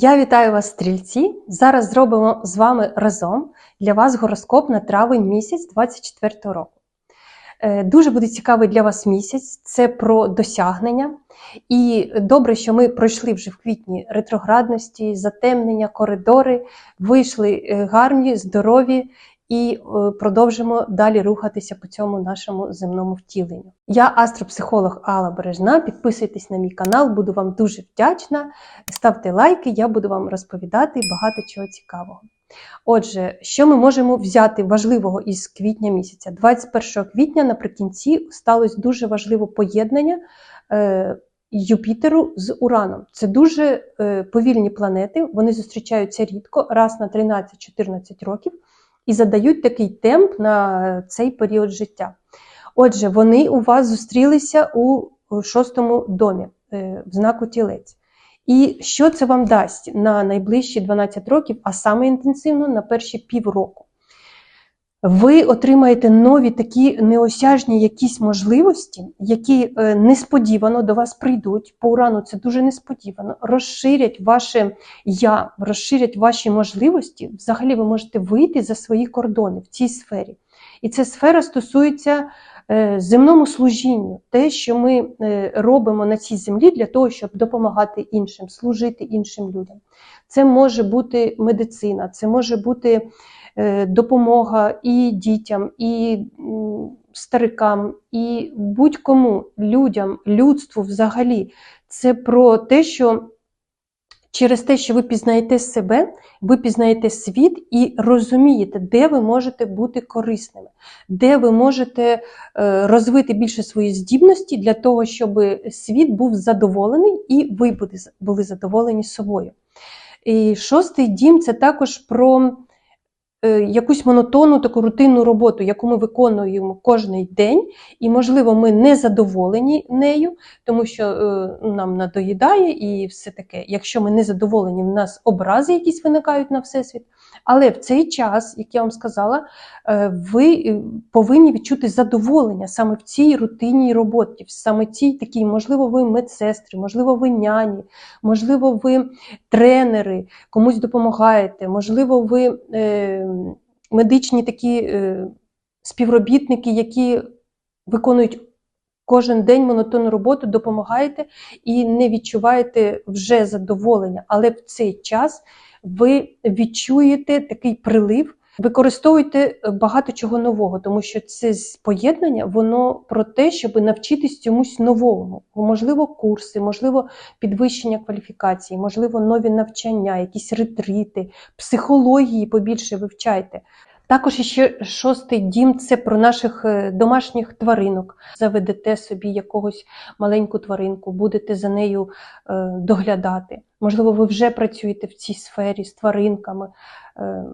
Я вітаю вас, стрільці! Зараз зробимо з вами разом для вас гороскоп на травень місяць 24 року. Е, Дуже буде цікавий для вас місяць, це про досягнення. І добре, що ми пройшли вже в квітні ретроградності, затемнення, коридори, вийшли е, гарні, здорові і е, продовжимо далі рухатися по цьому нашому земному втіленню. Я астропсихолог Алла Бережна. Підписуйтесь на мій канал, буду вам дуже вдячна. Ставте лайки, я буду вам розповідати багато чого цікавого. Отже, що ми можемо взяти важливого із квітня місяця? 21 квітня наприкінці сталося дуже важливе поєднання е, Юпітеру з Ураном. Це дуже е, повільні планети, вони зустрічаються рідко, раз на 13-14 років, і задають такий темп на цей період життя. Отже, вони у вас зустрілися у шостому домі е, в знаку тілець. І що це вам дасть на найближчі 12 років, а саме інтенсивно на перші півроку? Ви отримаєте нові такі неосяжні якісь можливості, які е, несподівано до вас прийдуть. По урану це дуже несподівано, розширять ваше я, розширять ваші можливості. Взагалі, ви можете вийти за свої кордони в цій сфері. І ця сфера стосується е, земному служінню, те, що ми е, робимо на цій землі для того, щоб допомагати іншим, служити іншим людям. Це може бути медицина, це може бути допомога і дітям, і старикам, і будь-кому, людям, людству взагалі. Це про те, що через те, що ви пізнаєте себе, ви пізнаєте світ і розумієте, де ви можете бути корисними, де ви можете е, розвити більше свої здібності для того, щоб світ був задоволений і ви були- задоволені собою. І шостий дім це також про е, якусь монотонну таку рутинну роботу, яку ми виконуємо кожен день, і, можливо, ми не задоволені нею, тому що е, нам надоїдає і все таке. Якщо ми не задоволені, в нас образи якісь виникають на всесвіт. Але в цей час, як я вам сказала, е, ви е, повинні відчути задоволення саме в цій рутинній роботі, саме цій такій, можливо, ви медсестри, можливо, ви няні, можливо, ви тренери, комусь допомагаєте, можливо, ви е, медичні такі співробітники, які виконують кожен день монотонну роботу, допомагаєте і не відчуваєте вже задоволення, але в цей час ви відчуєте такий прилив. Використовуйте багато чого нового, тому що це поєднання, воно про те, щоб навчитись чомусь новому. Можливо, курси, можливо, підвищення кваліфікації, можливо, нові навчання, якісь ретрити, психології побільше вивчайте. Також ще шостий дім це про наших е, домашніх тваринок. Заведете собі якогось маленьку тваринку, будете за нею е, доглядати. Можливо, ви вже працюєте в цій сфері з тваринками. Е,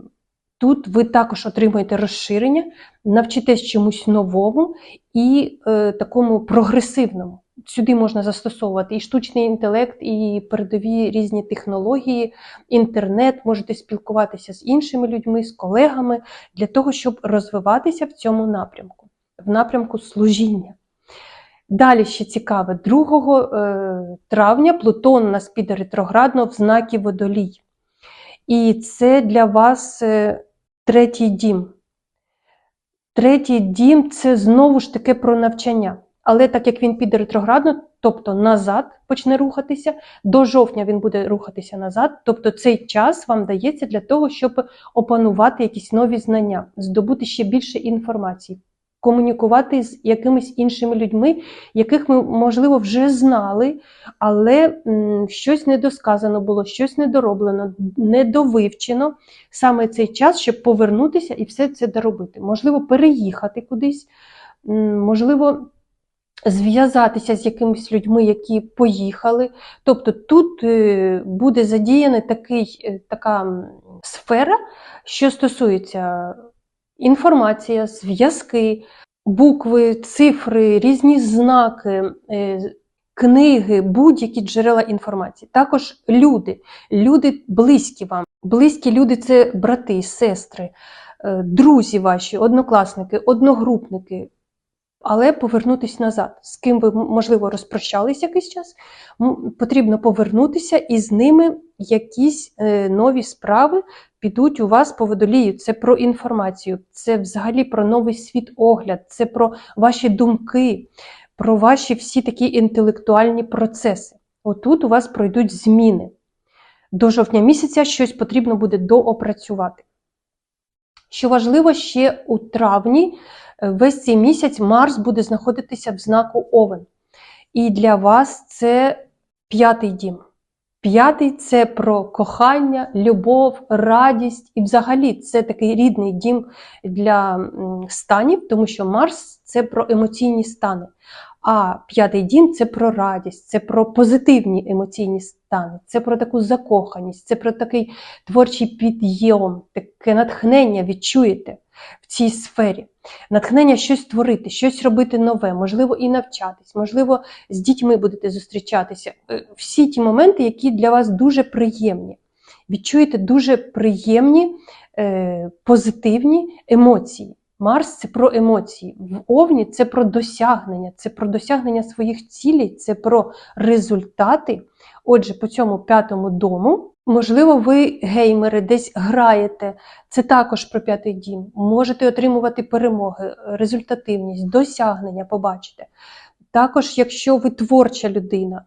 Тут ви також отримуєте розширення, навчитесь чомусь новому і такому прогресивному. Сюди можна застосовувати і штучний інтелект, і передові різні технології, інтернет, можете спілкуватися з іншими людьми, з колегами для того, щоб розвиватися в цьому напрямку, в напрямку служіння. Далі ще цікаве, 2 е, травня Плутон нас піде ретроградно в знакі водолій. І це для вас е, третій дім. Третій дім це знову ж таки про навчання. Але так як він піде ретроградно, тобто назад почне рухатися, до жовтня він буде рухатися назад. Тобто цей час вам дається для того, щоб опанувати якісь нові знання, здобути ще більше інформації, комунікувати з якимись іншими людьми, яких ми, можливо, вже знали, але щось недосказано було, щось недороблено, недовивчено. Саме цей час, щоб повернутися і все це доробити. Можливо, переїхати кудись, можливо, зв'язатися з якимись людьми, які поїхали. Тобто тут е, буде задіяна такий, е, така сфера, що стосується інформація, зв'язки, букви, цифри, різні знаки, е, книги, будь-які джерела інформації. Також люди, люди близькі вам. Близькі люди це брати, сестри, друзі ваші, однокласники, одногрупники. Але повернутися назад. З ким ви, можливо, розпрощались якийсь час, потрібно повернутися і з ними якісь е, нові справи підуть у вас по водолію. Це про інформацію, це взагалі про новий світогляд, це про ваші думки, про ваші всі такі інтелектуальні процеси. Отут у вас пройдуть зміни. До жовтня місяця щось потрібно буде доопрацювати. Що важливо, ще у травні, весь цей місяць Марс буде знаходитися в знаку Овен. І для вас це п'ятий дім. П'ятий це про кохання, любов, радість. І взагалі це такий рідний дім для станів, тому що Марс це про емоційні стани. А п'ятий дім це про радість, це про позитивні емоційні стани, це про таку закоханість, це про такий творчий підйом, таке натхнення відчуєте в цій сфері. Натхнення щось творити, щось робити нове, можливо, і навчатись, можливо, з дітьми будете зустрічатися. Е, Всі ті моменти, які для вас дуже приємні. Відчуєте дуже приємні, е, позитивні емоції. Марс це про емоції. В Овні це про досягнення, це про досягнення своїх цілей, це про результати. Отже, по цьому п'ятому дому, можливо, ви геймери десь граєте. Це також про п'ятий дім. Можете отримувати перемоги, результативність, досягнення, побачите. Також, якщо ви творча людина,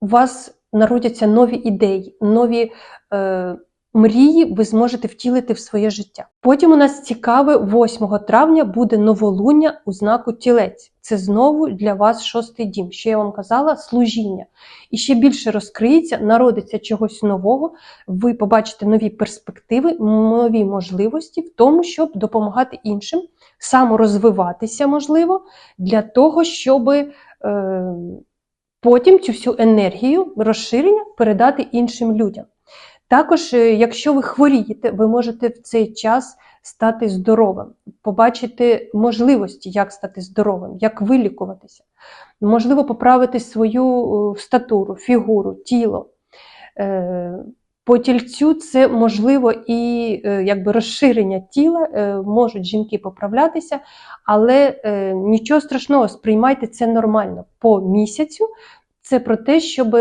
у вас народяться нові ідеї, нові е, мрії ви зможете втілити в своє життя. Потім у нас цікаве, 8 травня буде новолуння у знаку тілець. Це знову для вас шостий дім. Що я вам казала, служіння. І ще більше розкриється, народиться чогось нового, ви побачите нові перспективи, нові можливості в тому, щоб допомагати іншим, саморозвиватися, можливо, для того, щоб е, потім цю всю енергію розширення передати іншим людям. Також, е, якщо ви хворієте, ви можете в цей час стати здоровим, побачити можливості, як стати здоровим, як вилікуватися, можливо, поправити свою е, статуру, фігуру, тіло. Е, По тільцю це можливо і якби розширення тіла, можуть жінки поправлятися, але нічого страшного, сприймайте це нормально. По місяцю це про те, щоб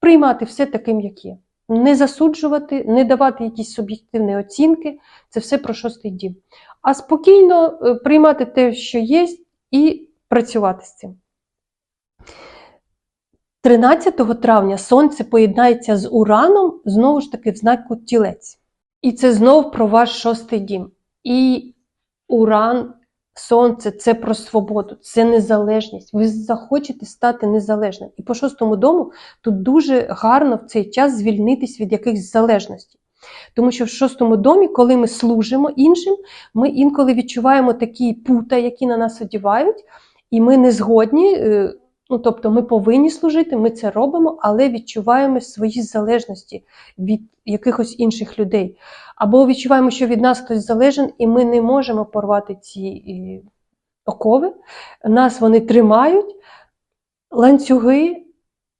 приймати все таким, як є. Не засуджувати, не давати якісь суб'єктивні оцінки, це все про шостий дім. А спокійно е, приймати те, що є, і працювати з цим. 13 травня Сонце поєднається з Ураном, знову ж таки, в знаку тілець. І це знову про ваш шостий дім. І Уран, Сонце це про свободу, це незалежність. Ви захочете стати незалежним. І по шостому дому тут дуже гарно в цей час звільнитись від якихось залежностей. Тому що в шостому домі, коли ми служимо іншим, ми інколи відчуваємо такі пута, які на нас одівають, і ми не згодні. Ну, тобто ми повинні служити, ми це робимо, але відчуваємо свої залежності від якихось інших людей. Або відчуваємо, що від нас хтось залежен, і ми не можемо порвати ці е, окови. Нас вони тримають, ланцюги.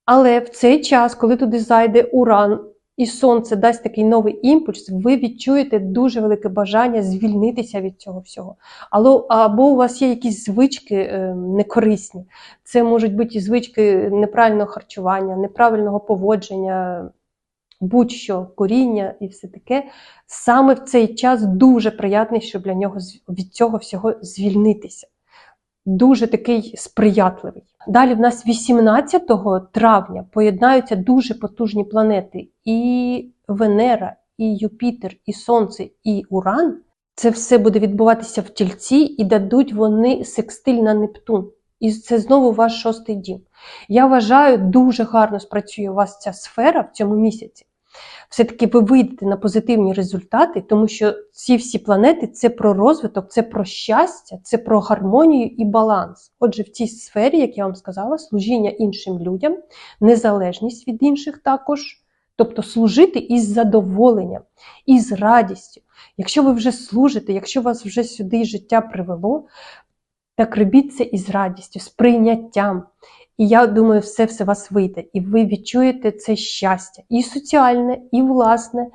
Але в цей час, коли туди зайде уран і сонце дасть такий новий імпульс, ви відчуєте дуже велике бажання звільнитися від цього всього. Або, або у вас є якісь звички е, некорисні. Це можуть бути і звички неправильного харчування, неправильного поводження, будь-що, коріння і все таке. Саме в цей час дуже приятний, щоб для нього від цього всього звільнитися. Дуже такий сприятливий. Далі в нас 18 травня поєднаються дуже потужні планети: і Венера, і Юпітер, і Сонце, і Уран. Це все буде відбуватися в тільці, і дадуть вони секстиль на Нептун. І це знову ваш шостий дім. Я вважаю, дуже гарно спрацює у вас ця сфера в цьому місяці. Все-таки ви вийдете на позитивні результати, тому що ці всі планети це про розвиток, це про щастя, це про гармонію і баланс. Отже, в цій сфері, як я вам сказала, служіння іншим людям, незалежність від інших також, тобто служити із задоволенням, із радістю. Якщо ви вже служите, якщо вас вже сюди життя привело, так робіть це із радістю, з прийняттям. І я думаю, все все вас вийде, і ви відчуєте це щастя і соціальне, і власне,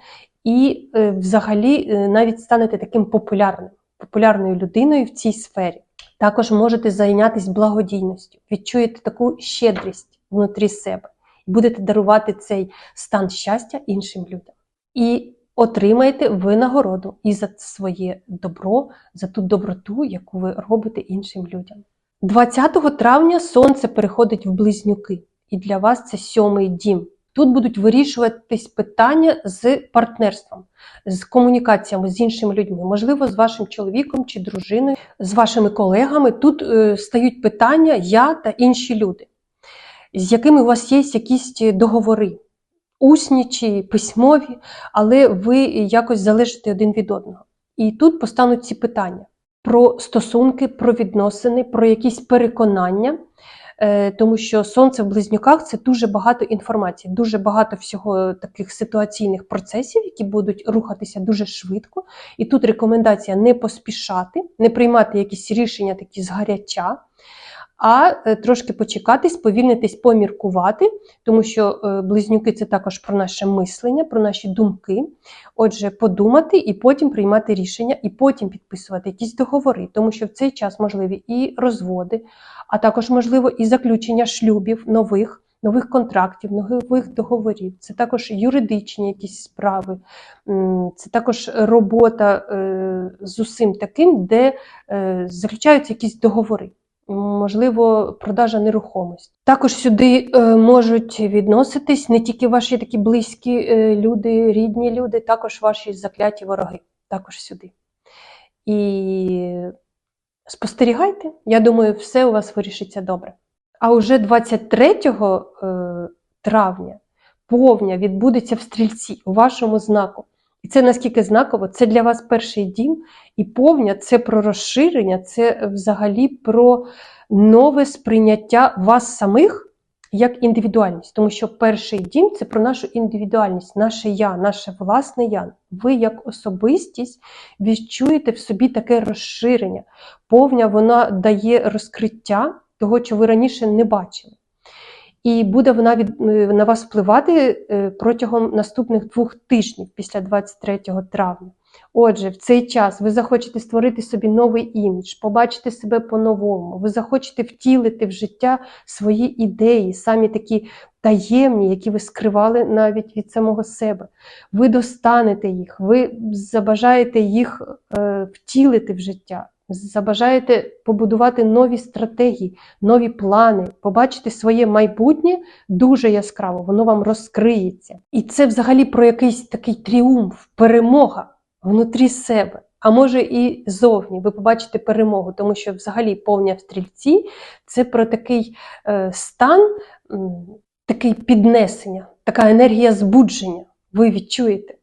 і е, взагалі е, навіть станете таким популярним, популярною людиною в цій сфері. Також можете зайнятися благодійністю, відчуєте таку щедрість внутрі себе і будете дарувати цей стан щастя іншим людям. І отримаєте винагороду і за своє добро, за ту доброту, яку ви робите іншим людям. 20 травня сонце переходить в близнюки, і для вас це сьомий дім. Тут будуть вирішуватись питання з партнерством, з комунікаціями з іншими людьми, можливо, з вашим чоловіком чи дружиною, з вашими колегами. Тут е, стають питання я та інші люди, з якими у вас є якісь договори, усні чи письмові, але ви якось залежите один від одного. І тут постануть ці питання про стосунки, про відносини, про якісь переконання. Е, Тому що сонце в близнюках це дуже багато інформації, дуже багато всього таких ситуаційних процесів, які будуть рухатися дуже швидко. І тут рекомендація не поспішати, не приймати якісь рішення такі згаряча, а е, трошки почекати, сповільнитись, поміркувати, тому що е, близнюки це також про наше мислення, про наші думки. Отже, подумати і потім приймати рішення, і потім підписувати якісь договори, тому що в цей час можливі і розводи, а також можливо і заключення шлюбів нових. Нових контрактів, нових договорів, це також юридичні якісь справи, це також робота е, з усім таким, де заключаються якісь договори можливо, продажа нерухомості. Також сюди е, можуть відноситись не тільки ваші такі близькі е, люди, рідні люди, також ваші закляті вороги. Також сюди. І спостерігайте, я думаю, все у вас вирішиться добре. А уже 23 е, травня повня відбудеться в стрільці у вашому знаку. І це наскільки знаково, це для вас перший дім, і повня це про розширення, це взагалі про нове сприйняття вас самих як індивідуальність. Тому що перший дім це про нашу індивідуальність, наше я, наше власне я. Ви як особистість відчуєте в собі таке розширення. Повня вона дає розкриття того, що ви раніше не бачили. І буде вона від на вас впливати е, протягом наступних двох тижнів після 23 травня. Отже, в цей час ви захочете створити собі новий імідж, побачити себе по-новому, ви захочете втілити в життя свої ідеї, самі такі таємні, які ви скривали навіть від самого себе. Ви достанете їх, ви забажаєте їх е, втілити в життя. Забажаєте побудувати нові стратегії, нові плани, побачити своє майбутнє дуже яскраво, воно вам розкриється. І це взагалі про якийсь такий тріумф, перемога внутрі себе. А може і зовні ви побачите перемогу, тому що взагалі повня в стрільці це про такий е, стан, такий піднесення, така енергія збудження. Ви відчуєте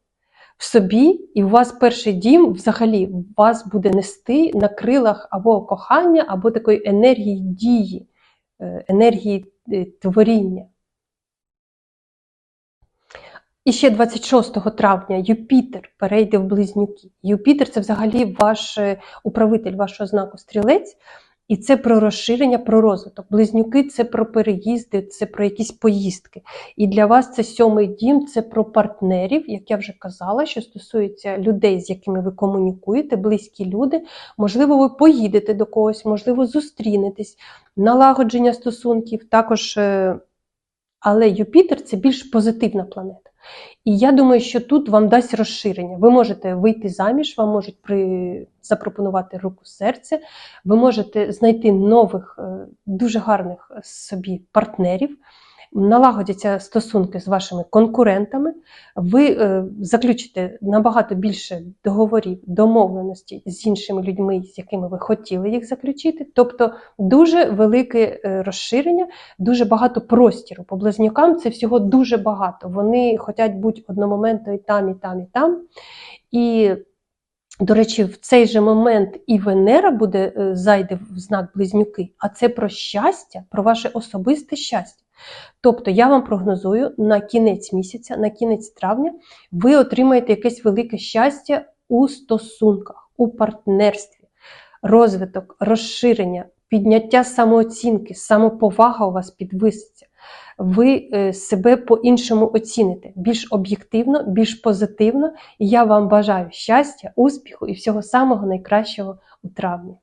в собі, і у вас перший дім взагалі вас буде нести на крилах або кохання, або такої енергії дії, е, енергії е, творіння. І ще 26 травня Юпітер перейде в близнюки. Юпітер це взагалі ваш е, управитель вашого знаку стрілець. І це про розширення, про розвиток. Близнюки це про переїзди, це про якісь поїздки. І для вас це сьомий дім, це про партнерів, як я вже казала, що стосується людей, з якими ви комунікуєте, близькі люди. Можливо, ви поїдете до когось, можливо, зустрінетесь, налагодження стосунків. Також, е, але Юпітер це більш позитивна планета. І я думаю, що тут вам дасть розширення. Ви можете вийти заміж, вам можуть при... запропонувати руку серця, ви можете знайти нових, е, дуже гарних собі партнерів налагодяться стосунки з вашими конкурентами, ви е, заключите набагато більше договорів, домовленостей з іншими людьми, з якими ви хотіли їх заключити. Тобто дуже велике е, розширення, дуже багато простіру. По близнюкам це всього дуже багато. Вони хочуть бути одномоментно і там, і там, і там. І до речі, в цей же момент і Венера буде е, зайде в знак близнюки, а це про щастя, про ваше особисте щастя. Тобто я вам прогнозую на кінець місяця, на кінець травня, ви отримаєте якесь велике щастя у стосунках, у партнерстві, розвиток, розширення, підняття самооцінки, самоповага у вас підвиситься. Ви е, себе по-іншому оціните, більш об'єктивно, більш позитивно. І я вам бажаю щастя, успіху і всього самого найкращого у травні.